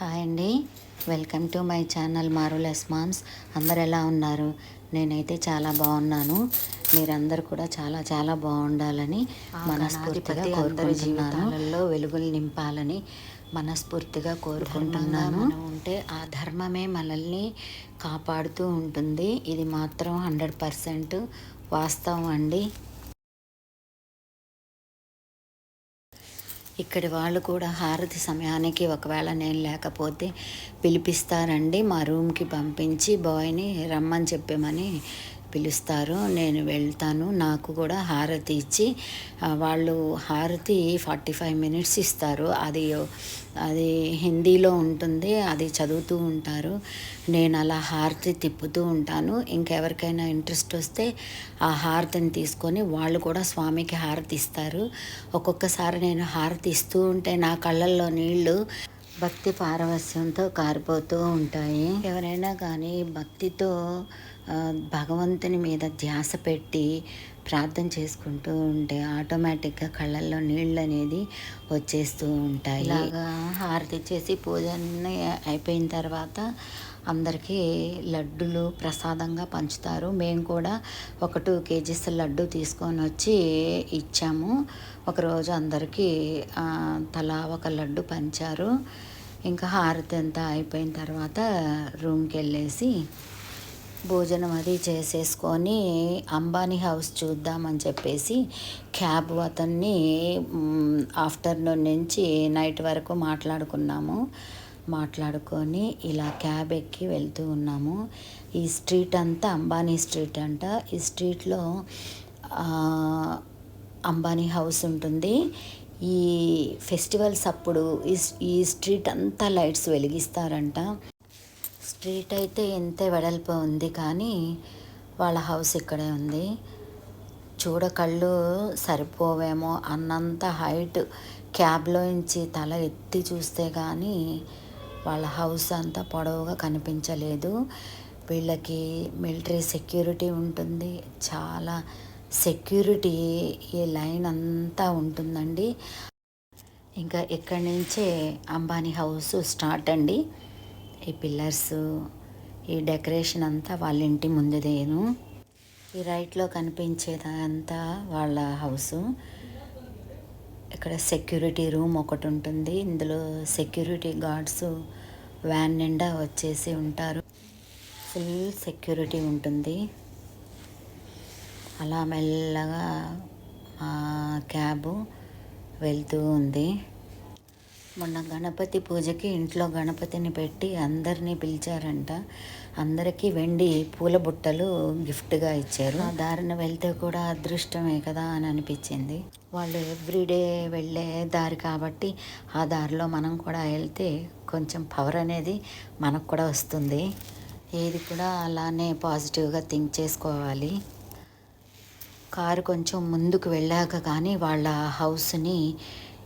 Hi అండి. Welcome to my channel మారులెస్ moms. అందరు ఎలా ఉన్నారు? నేనైతే చాలా బాగున్నాను. మీరందరూ కూడా చాలా చాలా బాగుండాలని మనస్ఫూర్తిగా కోరుకుంటున్నాను. వెలుగులు నింపాలని మనస్ఫూర్తిగా కోరుకుంటున్నాను. ఉంటే ఆ ధర్మమే మనల్ని కాపాడుతూ ఉంటుంది. ఇది మాత్రం హండ్రెడ్ పర్సెంట్ వాస్తవం అండి. ఇక్కడి వాళ్ళు కూడా హారతి సమయానికి ఒకవేళ నేను లేకపోతే పిలిపిస్తారండి మా రూమ్కి పంపించి బాయ్ని రమ్మని చెప్పమని పిలుస్తారు నేను వెళ్తాను. నాకు కూడా హారతి ఇచ్చి వాళ్ళు హారతి ఫార్టీ ఫైవ్ మినిట్స్ ఇస్తారు. అది అది హిందీలో ఉంటుంది అది చదువుతూ ఉంటారు. నేను అలా హారతి తిప్పుతూ ఉంటాను. ఇంకెవరికైనా ఇంట్రెస్ట్ వస్తే ఆ హారతిని తీసుకొని వాళ్ళు కూడా స్వామికి హారతి ఇస్తారు. ఒక్కొక్కసారి నేను హారతి ఇస్తూ ఉంటే నా కళ్ళల్లో నీళ్ళు భక్తి పారవస్యంతో కారిపోతూ ఉంటాయి. ఎవరైనా కానీ భక్తితో భగవంతుని మీద ధ్యాస పెట్టి ప్రార్థన చేసుకుంటూ ఉంటే ఆటోమేటిక్గా కళ్ళల్లో నీళ్ళు అనేది వచ్చేస్తూ ఉంటాయి. ఇలాగా హారతి చేసి పూజ అయిపోయిన తర్వాత అందరికీ లడ్డులు ప్రసాదంగా పంచుతారు. మేము కూడా ఒక టూ కేజీస్ లడ్డు తీసుకొని వచ్చి ఇచ్చాము. ఒకరోజు అందరికీ తలా ఒక లడ్డు పంచారు. ఇంకా హారతి అంతా అయిపోయిన తర్వాత రూమ్కి వెళ్ళేసి భోజనం అది చేసేసుకొని అంబానీ హౌస్ చూద్దామని చెప్పేసి క్యాబ్ అతన్ని ఆఫ్టర్నూన్ నుంచి నైట్ వరకు మాట్లాడుకున్నాము. మాట్లాడుకొని ఇలా క్యాబ్ ఎక్కి వెళ్తూ ఉన్నాము. ఈ స్ట్రీట్ అంతా అంబానీ స్ట్రీట్ అంట. ఈ స్ట్రీట్లో అంబానీ హౌస్ ఉంటుంది. ఈ ఫెస్టివల్స్ అప్పుడు ఈ ఈ స్ట్రీట్ అంతా లైట్స్ వెలిగిస్తారంట. స్ట్రీట్ అయితే ఇంతే వెడల్పు ఉంది కానీ వాళ్ళ హౌస్ ఇక్కడే ఉంది. చూడ కళ్ళు సరిపోవేమో అన్నంత హైట్ క్యాబ్లోంచి తల ఎత్తి చూస్తే కానీ వాళ్ళ హౌస్ అంతా పొడవుగా కనిపించలేదు. వీళ్ళకి మిలిటరీ సెక్యూరిటీ ఉంటుంది. చాలా సెక్యూరిటీ ఈ లైన్ అంతా ఉంటుందండి. ఇంకా ఇక్కడి నుంచే అంబానీ హౌస్ స్టార్ట్ అండి. ఈ పిల్లర్స్ ఈ డెకరేషన్ అంతా వాళ్ళ ఇంటి ముందుదేను ఈ రైట్లో కనిపించేదంతా వాళ్ళ హౌసు ఇక్కడ సెక్యూరిటీ రూమ్ ఒకటి ఉంటుంది. ఇందులో సెక్యూరిటీ గార్డ్స్ వ్యాన్ నిండా వచ్చేసి ఉంటారు. ఫుల్ సెక్యూరిటీ ఉంటుంది. అలా మెల్లగా క్యాబ్ క్యాబు వెళ్తూ ఉంది. మొన్న గణపతి పూజకి ఇంట్లో గణపతిని పెట్టి అందరినీ పిలిచారంట. అందరికీ వెండి పూల బుట్టలు గిఫ్ట్గా ఇచ్చారు. ఆ దారిన వెళ్తే కూడా అదృష్టమే కదా అని అనిపించింది. వాళ్ళు ఎవ్రీడే వెళ్ళే దారి కాబట్టి ఆ దారిలో మనం కూడా వెళ్తే కొంచెం పవర్ అనేది మనకు కూడా వస్తుంది. ఏది కూడా అలానే పాజిటివ్గా థింక్ చేసుకోవాలి. కారు కొంచెం ముందుకు వెళ్ళాక కానీ వాళ్ళ హౌస్ని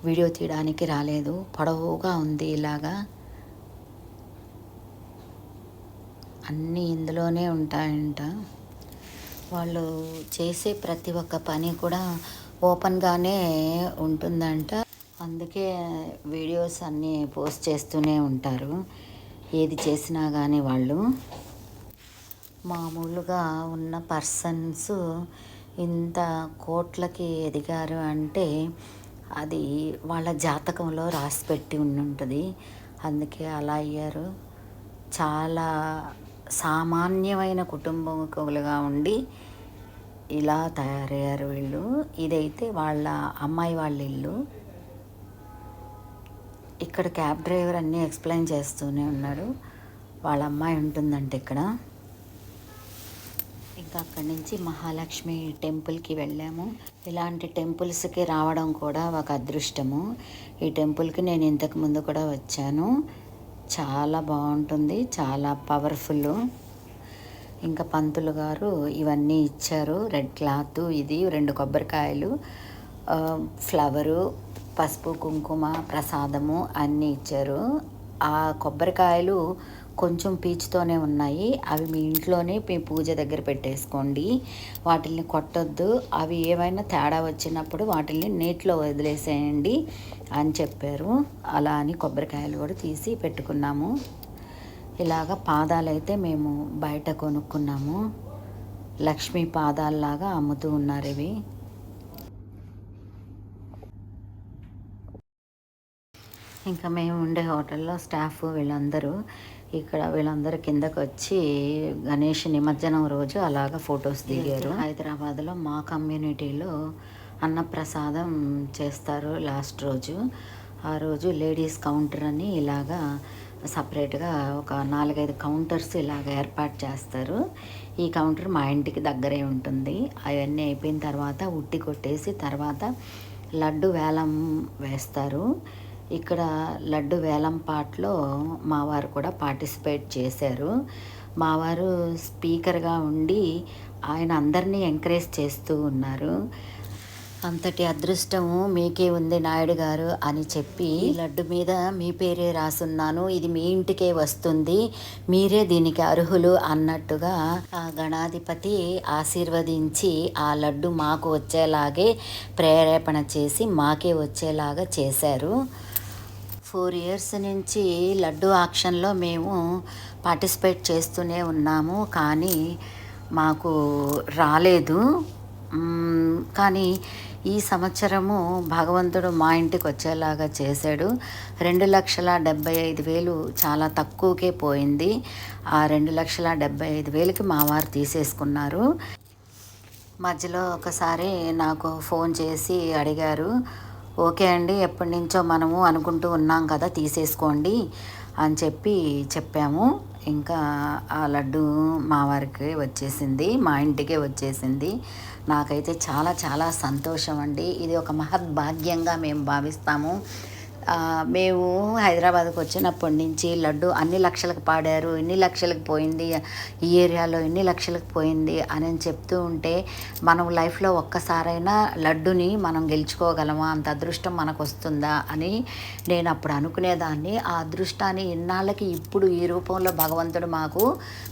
వీడియో తీయడానికి రాలేదు. పొడవుగా ఉంది ఇలాగా. అన్నీ ఇందులోనే ఉంటాయంట. వాళ్ళు చేసే ప్రతి ఒక్క పని కూడా ఓపెన్గానే ఉంటుందంట. అందుకే వీడియోస్ అన్నీ పోస్ట్ చేస్తూనే ఉంటారు. ఏది చేసినా కానీ వాళ్ళు. మామూలుగా ఉన్న పర్సన్స్ ఇంత కోట్లకి ఎదిగారు అంటే అది వాళ్ళ జాతకంలో రాసి పెట్టి ఉంటుంది అందుకే అలా అయ్యారు. చాలా సామాన్యమైన కుటుంబకులుగా ఉండి ఇలా తయారయ్యారు వీళ్ళు. ఇదైతే వాళ్ళ అమ్మాయి వాళ్ళ ఇల్లు. ఇక్కడ క్యాబ్ డ్రైవర్ అన్నీ ఎక్స్ప్లెయిన్ చేస్తూనే ఉన్నాడు వాళ్ళ అమ్మాయి ఉంటుందంట ఇక్కడ. ఇంకా అక్కడి నుంచి మహాలక్ష్మి టెంపుల్కి వెళ్ళాము. ఇలాంటి టెంపుల్స్కి రావడం కూడా ఒక అదృష్టము. ఈ టెంపుల్కి నేను ఇంతకు ముందు కూడా వచ్చాను. చాలా బాగుంటుంది చాలా పవర్ఫుల్. ఇంకా పంతులు గారు ఇవన్నీ ఇచ్చారు. రెడ్ క్లాత్ ఇది రెండు కొబ్బరికాయలు ఫ్లవరు పసుపు కుంకుమ ప్రసాదము అన్నీ ఇచ్చారు. ఆ కొబ్బరికాయలు కొంచెం పీచుతోనే ఉన్నాయి. అవి మీ ఇంట్లోనే మీ పూజ దగ్గర పెట్టేసుకోండి. వాటిల్ని కొట్టొద్దు. అవి ఏమైనా తేడా వచ్చినప్పుడు వాటిల్ని నీటిలో వదిలేసేయండి అని చెప్పారు. అలా అని కొబ్బరికాయలు కూడా తీసి పెట్టుకున్నాము. ఇలాగ పాదాలైతే మేము బయట కొనుక్కున్నాము. లక్ష్మీ పాదాలలాగా అమ్ముతూ ఉన్నారు ఇవి. ఇంకా మేము ఉండే హోటల్లో స్టాఫ్ వీళ్ళందరూ ఇక్కడ వీళ్ళందరూ కిందకు వచ్చి గణేష్ నిమజ్జనం రోజు అలాగ ఫొటోస్ దిగారు. హైదరాబాద్లో మా కమ్యూనిటీలో అన్నప్రసాదం చేస్తారు లాస్ట్ రోజు. ఆ రోజు లేడీస్ కౌంటర్ అని ఇలాగా సపరేట్గా ఒక నాలుగైదు కౌంటర్స్ ఇలాగ ఏర్పాటు చేస్తారు. ఈ కౌంటర్ మా ఇంటికి దగ్గరే ఉంటుంది. అవన్నీ అయిపోయిన తర్వాత ఉట్టి కొట్టేసి తర్వాత లడ్డు వేలం వేస్తారు. ఇక్కడ లడ్డు వేలం పాటలో మావారు కూడా పార్టిసిపేట్ చేశారు. మావారు స్పీకర్గా ఉండి ఆయన అందరినీ ఎంకరేజ్ చేస్తూ ఉన్నారు. అంతటి అదృష్టము మీకే ఉంది నాయుడు గారు అని చెప్పి లడ్డు మీద మీ పేరే రాసున్నాను ఇది మీ ఇంటికే వస్తుంది మీరే దీనికి అర్హులు అన్నట్టుగా ఆ గణాధిపతి ఆశీర్వదించి ఆ లడ్డు మాకు వచ్చేలాగే ప్రేరేపణ చేసి మాకే వచ్చేలాగా చేశారు. ఫోర్ ఇయర్స్ నుంచి లడ్డు ఆక్షన్లో మేము పార్టిసిపేట్ చేస్తూనే ఉన్నాము కానీ మాకు రాలేదు. కానీ ఈ సంవత్సరము భగవంతుడు మా ఇంటికి వచ్చేలాగా చేశాడు. రెండు లక్షల డెబ్బై ఐదు వేలు చాలా తక్కువకే పోయింది. ఆ రెండు లక్షల డెబ్బై ఐదు వేలకి మా వారు తీసేసుకున్నారు. మధ్యలో ఒకసారి నాకు ఫోన్ చేసి అడిగారు ఓకే అండి ఎప్పటి నుంచో మనము అనుకుంటూ ఉన్నాం కదా తీసేసుకోండి అని చెప్పి చెప్పాము. ఇంకా ఆ లడ్డు మా వారికి వచ్చేసింది మా ఇంటికే వచ్చేసింది. నాకైతే చాలా చాలా సంతోషం అండి. ఇది ఒక మహద్భాగ్యంగా మేము భావిస్తాము. మేము హైదరాబాద్కి వచ్చినప్పటి నుంచి లడ్డు అన్ని లక్షలకు పాడారు ఇన్ని లక్షలకు పోయింది ఈ ఏరియాలో ఇన్ని లక్షలకు పోయింది అని చెప్తూ ఉంటే మనం లైఫ్లో ఒక్కసారైనా లడ్డుని మనం గెలుచుకోగలమా? అంత అదృష్టం మనకు వస్తుందా అని నేను అప్పుడు అనుకునేదాన్ని. ఆ అదృష్టాన్ని ఇన్నాళ్ళకి ఇప్పుడు ఈ రూపంలో భగవంతుడు మాకు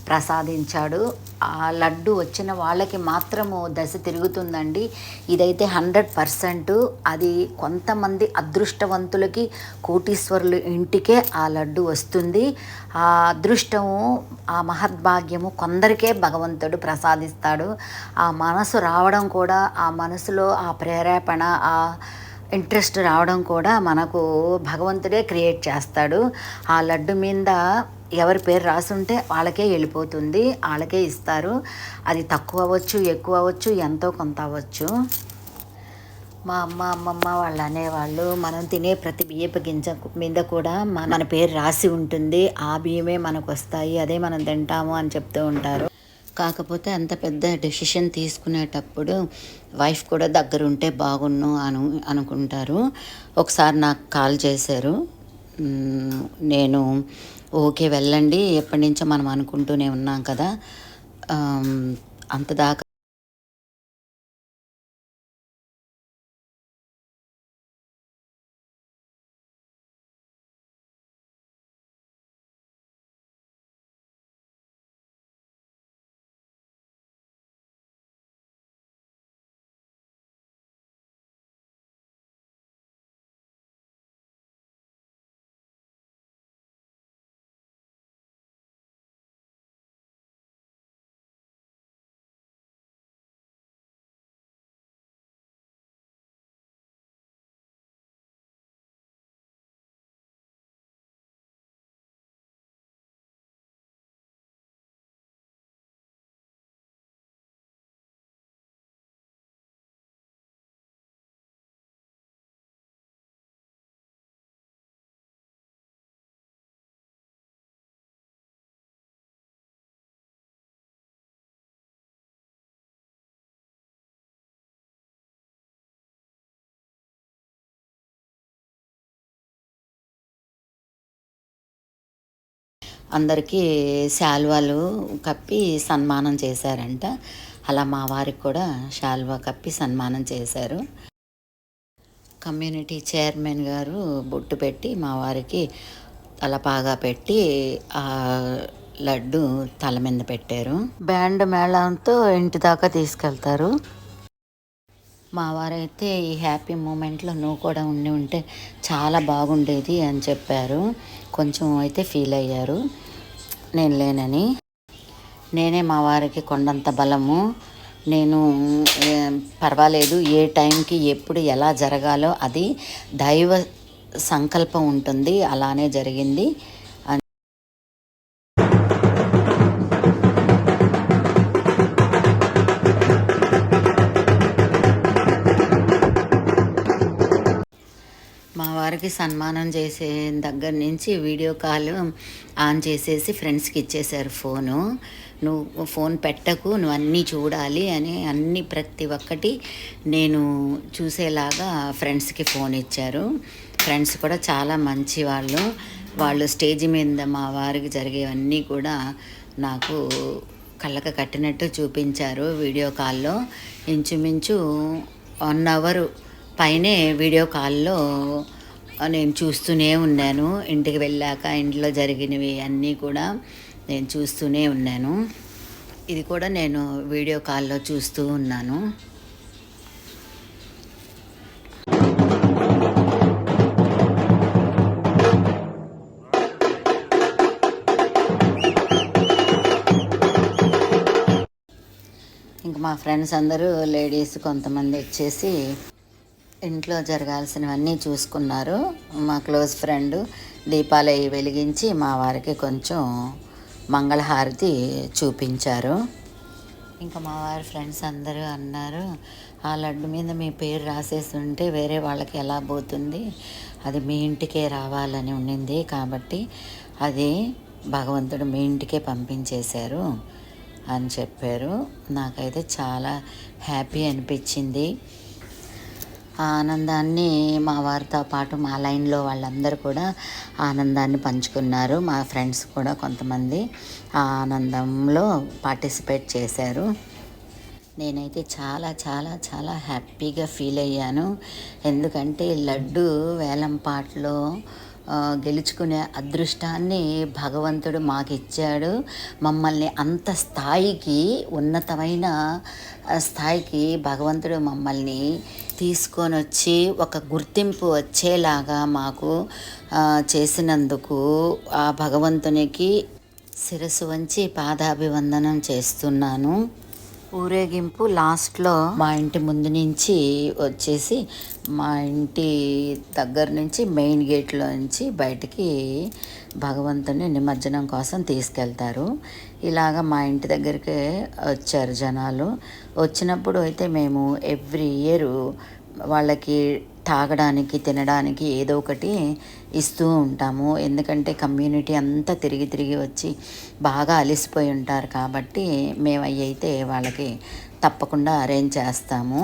ప్రసాదించాడు. ఆ లడ్డు వచ్చిన వాళ్ళకి మాత్రము దశ తిరుగుతుందండి. ఇదైతే హండ్రెడ్ పర్సెంట్ అది కొంతమంది అదృష్టవంతులకి కోటీశ్వరులు ఇంటికే ఆ లడ్డు వస్తుంది. ఆ అదృష్టము ఆ మహద్భాగ్యము కొందరికే భగవంతుడు ప్రసాదిస్తాడు. ఆ మనసు రావడం కూడా ఆ మనసులో ఆ ప్రేరేపణ ఆ ఇంట్రెస్ట్ రావడం కూడా మనకు భగవంతుడే క్రియేట్ చేస్తాడు. ఆ లడ్డు మీద ఎవరి పేరు రాసుంటే వాళ్ళకే వెళ్ళిపోతుంది వాళ్ళకే ఇస్తారు. అది తక్కువ అవ్వచ్చు ఎక్కువ అవ్వచ్చు ఎంతో కొంత అవ్వచ్చు. మా అమ్మ అమ్మమ్మ వాళ్ళు అనేవాళ్ళు మనం తినే ప్రతి బియ్యపు గింజ మీద కూడా మన మన పేరు రాసి ఉంటుంది. ఆ బియ్యమే మనకు వస్తాయి అదే మనం తింటాము అని చెప్తూ ఉంటారు. కాకపోతే అంత పెద్ద డెసిషన్ తీసుకునేటప్పుడు వైఫ్ కూడా దగ్గర ఉంటే బాగున్ను అను అనుకుంటారు. ఒకసారి నాకు కాల్ చేశారు. నేను ఓకే వెళ్ళండి. ఎప్పటి నుంచో మనం అనుకుంటూనే ఉన్నాం కదా. అంత దాకా అందరికీ శాల్వాలు కప్పి సన్మానం చేశారంట. అలా మా వారికి కూడా శాల్వా కప్పి సన్మానం చేశారు. కమ్యూనిటీ చైర్మన్ గారు బొట్టు పెట్టి మా వారికి తలపాగా పెట్టి ఆ లడ్డు తల మీద పెట్టారు. బ్యాండ్ మేళంతో ఇంటి దాకా తీసుకెళ్తారు. మా వారైతే ఈ హ్యాపీ మూమెంట్లో నువ్వు కూడా ఉండి ఉంటే చాలా బాగుండేది అని చెప్పారు. కొంచెం అయితే ఫీల్ అయ్యారు. నేను లేనని. నేనే మా వారికి కొండంత బలము. నేను పర్వాలేదు. ఏ టైంకి ఎప్పుడు ఎలా జరగాలో అది దైవ సంకల్పం ఉంటుంది. అలానే జరిగింది. వారికి సన్మానం చేసే దగ్గర నుంచి వీడియో కాల్ ఆన్ చేసేసి ఫ్రెండ్స్కి ఇచ్చేశారు ఫోను. నువ్వు ఫోన్ పెట్టకు నువ్వు అన్నీ చూడాలి అని అన్ని ప్రతి ఒక్కటి నేను చూసేలాగా ఫ్రెండ్స్కి ఫోన్ ఇచ్చారు. ఫ్రెండ్స్ కూడా చాలా మంచి వాళ్ళు. వాళ్ళు స్టేజ్ మీద మా వారికి జరిగేవన్నీ కూడా నాకు కళ్ళకు కట్టినట్టు చూపించారు వీడియో కాల్లో. ఇంచుమించు వన్ అవర్ పైనే వీడియో కాల్లో నేను చూస్తూనే ఉన్నాను. ఇంటికి వెళ్ళాక ఇంట్లో జరిగినవి అన్నీ కూడా నేను చూస్తూనే ఉన్నాను. ఇది కూడా నేను వీడియో కాల్లో చూస్తూ ఉన్నాను. ఇంక మా ఫ్రెండ్స్ అందరూ లేడీస్ కొంతమంది వచ్చేసి ఇంట్లో జరగాల్సినవన్నీ చూసుకున్నారు. మా క్లోజ్ ఫ్రెండ్ దీపాలయ్యి వెలిగించి మా వారికి కొంచెం మంగళహారతి చూపించారు. ఇంకా మా వారి ఫ్రెండ్స్ అందరూ అన్నారు ఆ లడ్డు మీద మీ పేరు రాసేసి ఉంటే వేరే వాళ్ళకి ఎలా పోతుంది? అది మీ ఇంటికే రావాలని ఉండింది కాబట్టి అది భగవంతుడు మీ ఇంటికే పంపించేశారు అని చెప్పారు. నాకైతే చాలా హ్యాపీ అనిపించింది. ఆ ఆనందాన్ని మా వారితో పాటు మా లైన్లో వాళ్ళందరూ కూడా ఆనందాన్ని పంచుకున్నారు. మా ఫ్రెండ్స్ కూడా కొంతమంది ఆ ఆనందంలో పార్టిసిపేట్ చేశారు. నేనైతే చాలా చాలా చాలా హ్యాపీగా ఫీల్ అయ్యాను. ఎందుకంటే లడ్డు వేలం పాటలో గెలుచుకునే అదృష్టాన్ని భగవంతుడు మాకు ఇచ్చాడు మమ్మల్ని అంత స్థాయికి ఉన్నతమైన స్థాయికి భగవంతుడు మమ్మల్ని తీసుకొని వచ్చి ఒక గుర్తింపు వచ్చేలాగా మాకు చేసినందుకు ఆ భగవంతునికి శిరస్సు వంచి పాదాభివందనం చేస్తున్నాను. ఊరేగింపు లాస్ట్లో మా ఇంటి ముందు నుంచి వచ్చేసి మా ఇంటి దగ్గర నుంచి మెయిన్ గేట్లో నుంచి బయటికి భగవంతుని నిమజ్జనం కోసం తీసుకెళ్తారు. ఇలాగ మా ఇంటి దగ్గరికి వచ్చారు జనాలు. వచ్చినప్పుడు అయితే మేము ఎవ్రీ ఇయర్ వాళ్ళకి తాగడానికి తినడానికి ఏదో ఒకటి ఇస్తూ ఉంటాము. ఎందుకంటే కమ్యూనిటీ అంతా తిరిగి తిరిగి వచ్చి బాగా అలసిపోయి ఉంటారు కాబట్టి మేము అవి అయితే వాళ్ళకి తప్పకుండా అరేంజ్ చేస్తాము.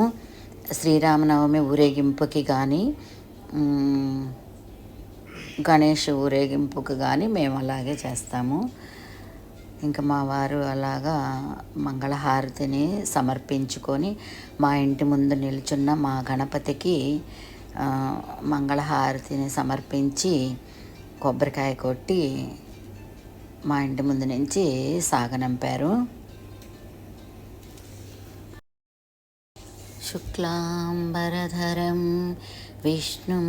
శ్రీరామనవమి ఊరేగింపుకి కానీ గణేష్ ఊరేగింపుకి కానీ మేము అలాగే చేస్తాము. ఇంకా మా వారు అలాగా మంగళహారతిని సమర్పించుకొని మా ఇంటి ముందు నిల్చున్న మా గణపతికి మంగళహారతిని సమర్పించి కొబ్బరికాయ కొట్టి మా ఇంటి ముందు నుంచి సాగనంపారు. శుక్లాంబరధరం విష్ణుం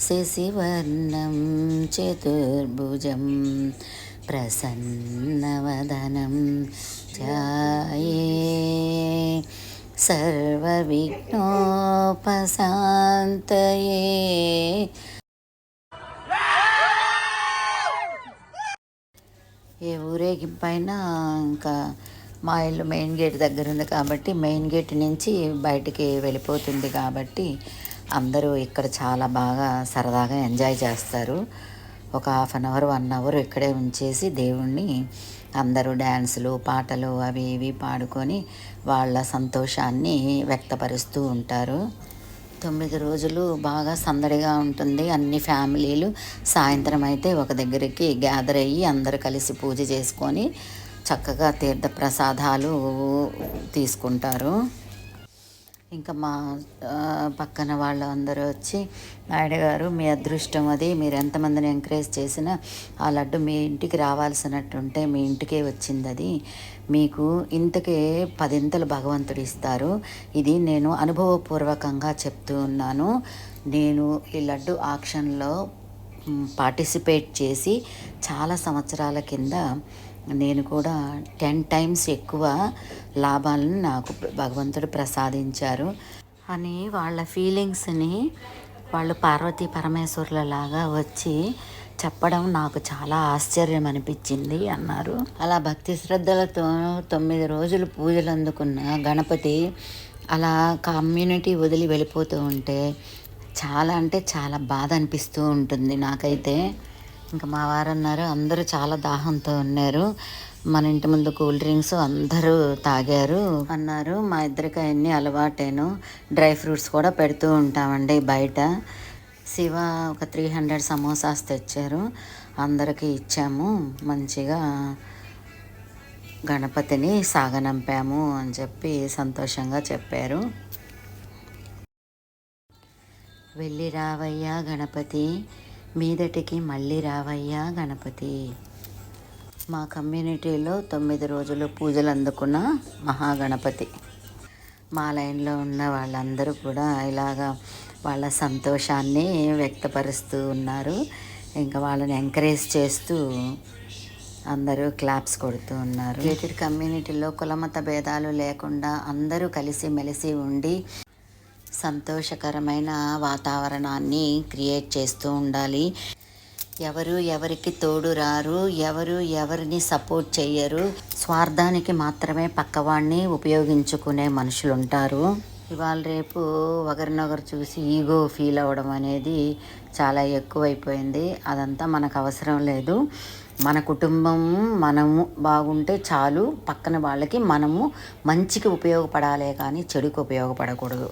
శశివర్ణం చతుర్భుజం ప్రసన్నవదనం. ధ్యాయే సర్వవిఘ్నోపశాంతయే. ఏ ఊరేగింపైన ఇంకా మా ఇల్లు మెయిన్ గేట్ దగ్గర ఉంది కాబట్టి మెయిన్ గేట్ నుంచి బయటికి వెళ్ళిపోతుంది కాబట్టి అందరూ ఇక్కడ చాలా బాగా సరదాగా ఎంజాయ్ చేస్తారు. ఒక half an hour one hour ఇక్కడే ఉంచేసి దేవుణ్ణి అందరూ డ్యాన్సులు పాటలు అవి ఇవి పాడుకొని వాళ్ళ సంతోషాన్ని వ్యక్తపరుస్తూ ఉంటారు. తొమ్మిది రోజులు బాగా సందడిగా ఉంటుంది. అన్ని ఫ్యామిలీలు సాయంత్రం అయితే ఒక దగ్గరికి గ్యాదర్ అయ్యి అందరూ కలిసి పూజ చేసుకొని చక్కగా తీర్థ ప్రసాదాలు తీసుకుంటారు. ఇంకా మా పక్కన వాళ్ళు అందరూ వచ్చి నాయుడు గారు మీ అదృష్టం అది. మీరు ఎంతమందిని ఎంకరేజ్ చేసినా ఆ లడ్డు మీ ఇంటికి రావాల్సినట్టుంటే మీ ఇంటికే వచ్చింది అది మీకు ఇంతకే పదింతలు భగవంతుడు ఇస్తారు. ఇది నేను అనుభవపూర్వకంగా చెప్తూ ఉన్నాను. నేను ఈ లడ్డు ఆక్షన్లో పార్టిసిపేట్ చేసి చాలా సంవత్సరాల కింద నేను కూడా టెన్ టైమ్స్ ఎక్కువ లాభాలను నాకు భగవంతుడు ప్రసాదించారు. అని వాళ్ళ ఫీలింగ్స్ని వాళ్ళు పార్వతీ పరమేశ్వరుల లాగా వచ్చి చెప్పడం నాకు చాలా ఆశ్చర్యం అనిపించింది అన్నారు. అలా భక్తి శ్రద్ధలతో తొమ్మిది రోజులు పూజలు అందుకున్న గణపతి అలా కమ్యూనిటీ వదిలి వెళ్ళిపోతూ ఉంటే చాలా అంటే చాలా బాధ అనిపిస్తూ ఉంటుంది నాకైతే. ఇంకా మా వారు అన్నారు అందరూ చాలా దాహంతో ఉన్నారు. మన ఇంటి ముందు కూల్ డ్రింక్స్ అందరూ తాగారు అన్నారు. మా ఇద్దరికి అన్ని అలవాటేను. డ్రై ఫ్రూట్స్ కూడా పెడుతూ ఉంటామండి బయట. శివ ఒక త్రీ హండ్రెడ్ సమోసాస్ తెచ్చారు. అందరికీ ఇచ్చాము. మంచిగా గణపతిని సాగనంపాము అని చెప్పి సంతోషంగా చెప్పారు. వెళ్ళి రావయ్యా గణపతి. మీదటికి మళ్ళీ రావయ్యా గణపతి. మా కమ్యూనిటీలో తొమ్మిది రోజులు పూజలు అందుకున్న మహాగణపతి. మా లైన్లో ఉన్న వాళ్ళందరూ కూడా ఇలాగా వాళ్ళ సంతోషాన్ని వ్యక్తపరుస్తూ ఉన్నారు. ఇంకా వాళ్ళని ఎంకరేజ్ చేస్తూ అందరూ క్లాప్స్ కొడుతూ ఉన్నారు. గేటెడ్ కమ్యూనిటీలో కులమత భేదాలు లేకుండా అందరూ కలిసి మెలిసి ఉండి సంతోషకరమైన వాతావరణాన్ని క్రియేట్ చేస్తూ ఉండాలి. ఎవరు ఎవరికి తోడు రారు ఎవరు ఎవరిని సపోర్ట్ చేయరు స్వార్థానికి మాత్రమే పక్కవాడిని ఉపయోగించుకునే మనుషులు ఉంటారు ఇవాళ రేపు ఒకరినొకరు చూసి ఈగో ఫీల్ అవ్వడం అనేది చాలా ఎక్కువైపోయింది. అదంతా మనకు అవసరం లేదు. మన కుటుంబం మనము బాగుంటే చాలు. పక్కన వాళ్ళకి మనము మంచికి ఉపయోగపడాలే కానీ చెడుకు ఉపయోగపడకూడదు.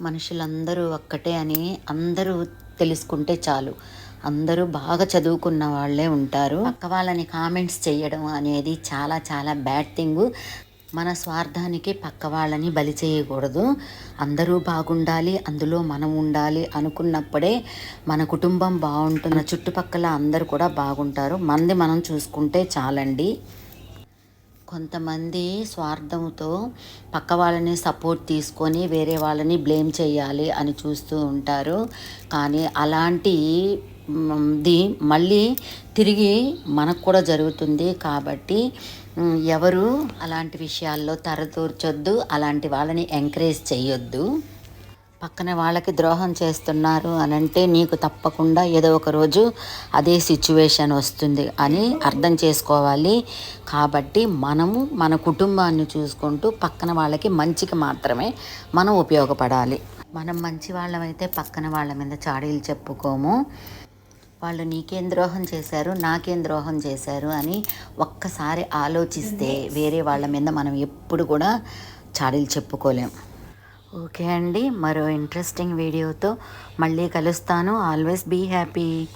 మనుషులందరూ ఒక్కటే అని అందరూ తెలుసుకుంటే చాలు. అందరూ బాగా చదువుకున్న వాళ్ళే ఉంటారు. పక్క వాళ్ళని కామెంట్స్ చేయడం అనేది చాలా చాలా బ్యాడ్ థింగ్. మన స్వార్థానికి పక్క వాళ్ళని బలి చేయకూడదు. అందరూ బాగుండాలి అందులో మనం ఉండాలి అనుకున్నప్పుడే మన కుటుంబం బాగుంటున్న చుట్టుపక్కల అందరూ కూడా బాగుంటారు. మంది మనం చూసుకుంటే చాలండి. కొంతమంది స్వార్థంతో పక్క వాళ్ళని సపోర్ట్ తీసుకొని వేరే వాళ్ళని బ్లేమ్ చేయాలి అని చూస్తూ ఉంటారు. కానీ అలాంటి ది మళ్ళీ తిరిగి మనకు కూడా జరుగుతుంది కాబట్టి ఎవరు అలాంటి విషయాల్లో తరదూర్చొద్దు అలాంటి వాళ్ళని ఎంకరేజ్ చేయొద్దు పక్కన వాళ్ళకి ద్రోహం చేస్తున్నారు అని అంటే నీకు తప్పకుండా ఏదో ఒక రోజు అదే సిచ్యువేషన్ వస్తుంది అని అర్థం చేసుకోవాలి. కాబట్టి మనము మన కుటుంబాన్ని చూసుకుంటూ పక్కన వాళ్ళకి మంచికి మాత్రమే మనం ఉపయోగపడాలి. మనం మంచి వాళ్ళమైతే పక్కన వాళ్ళ మీద చాడీలు చెప్పుకోము. వాళ్ళు నీకేం ద్రోహం చేశారు నాకేం ద్రోహం చేశారు అని ఒక్కసారి ఆలోచిస్తే వేరే వాళ్ళ మీద మనం ఎప్పుడు కూడా చాడీలు చెప్పుకోలేం. ఓకే అండి. మరో ఇంట్రెస్టింగ్ వీడియోతో మళ్ళీ కలుస్తాను. Always be happy